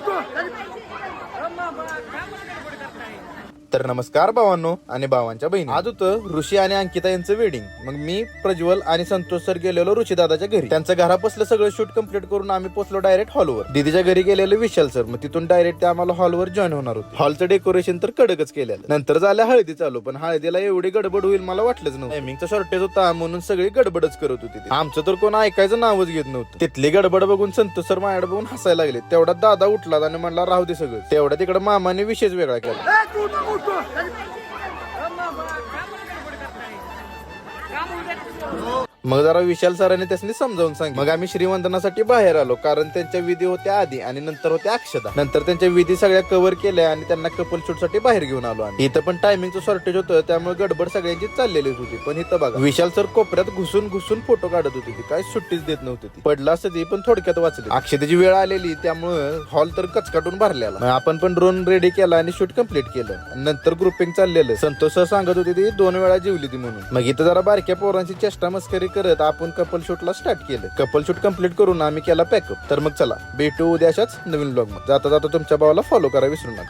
十四 तर नमस्कार भावांनो आणि भावांच्या बहिणी. आज होतं ऋषी आणि अंकिता यांचं वेडिंग मग मी प्रज्वल आणि संतोष सर गेलेलो ऋषी दादाच्या घरी. त्यांचं घरापासलं सगळं शूट कंप्लीट करून आम्ही पोहोचलो डायरेक्ट हॉलवर दीदीच्या घरी गेलेलो विशाल सर. मग तिथून डायरेक्ट ते आम्हाला हॉलवर जॉईन होणार होते. हॉलचं डेकोरेशन तर कडकच केलेलं. नंतर झाल्या हळदी चालू पण हळदीला एवढी गडबड होईल मला वाटलंच नव्हतं. टायमिंगचा शॉर्टेज होता म्हणून सगळी गडबडच करत होती ती. आमचं तर कोण ऐकायचं नावच घेत नव्हतं. तिथली गडबड बघून संतोष सर माझ्याकडे बघून हसायला लागले. तेवढ्यात दादा उठला आणि म्हणला राहू दे सगळं. तेवढ्या तिकडे मामाने विशेष वेगळा केला. Kom maar, kom maar, kom maar, kom maar, kom maar, kom maar, kom maar, kom maar, kom maar, kom मग जरा विशाल सरांनी त्यासनी समजावून सांग मग आम्ही श्रीवंदनासाठी बाहेर आलो कारण त्यांच्या विधी होत्या आधी आणि नंतर होत्या अक्षदा. नंतर त्यांच्या विधी सगळ्या कव्हर केल्या आणि त्यांना कपल शूटसाठी बाहेर घेऊन आलो आणि इथं पण टायमिंगचं शॉर्टेज होतं त्यामुळे गडबड सगळ्यांची चाललेलीच होती. पण इथं बघा विशाल सर कोपऱ्यात घुसून घुसून फोटो काढत होती. ती काय सुट्टीच देत नव्हती ती. पडलं असतं ती पण थोडक्यात वाचली. अक्षतेची वेळ आलेली त्यामुळे हॉल तर कचकाटून भरलेला. मग आपण पण ड्रोन रेडी केला आणि शूट कंप्लीट केलं. नंतर ग्रुपिंग चाललेलं. संतोष सर सांगत होती ती दोन वेळा जीवली ती म्हणून. मग इथं जरा बारक्या पोरांची चेष्टा मस्करी करत आपण कपल शूटला स्टार्ट केलं. कपल शूट कंप्लीट करून आम्ही केला पॅकअप तर मग चला भेटू उद्या अशाच नवीन ब्लॉग जाता जाता तुमच्या भावाला फॉलो करा विसरू नका.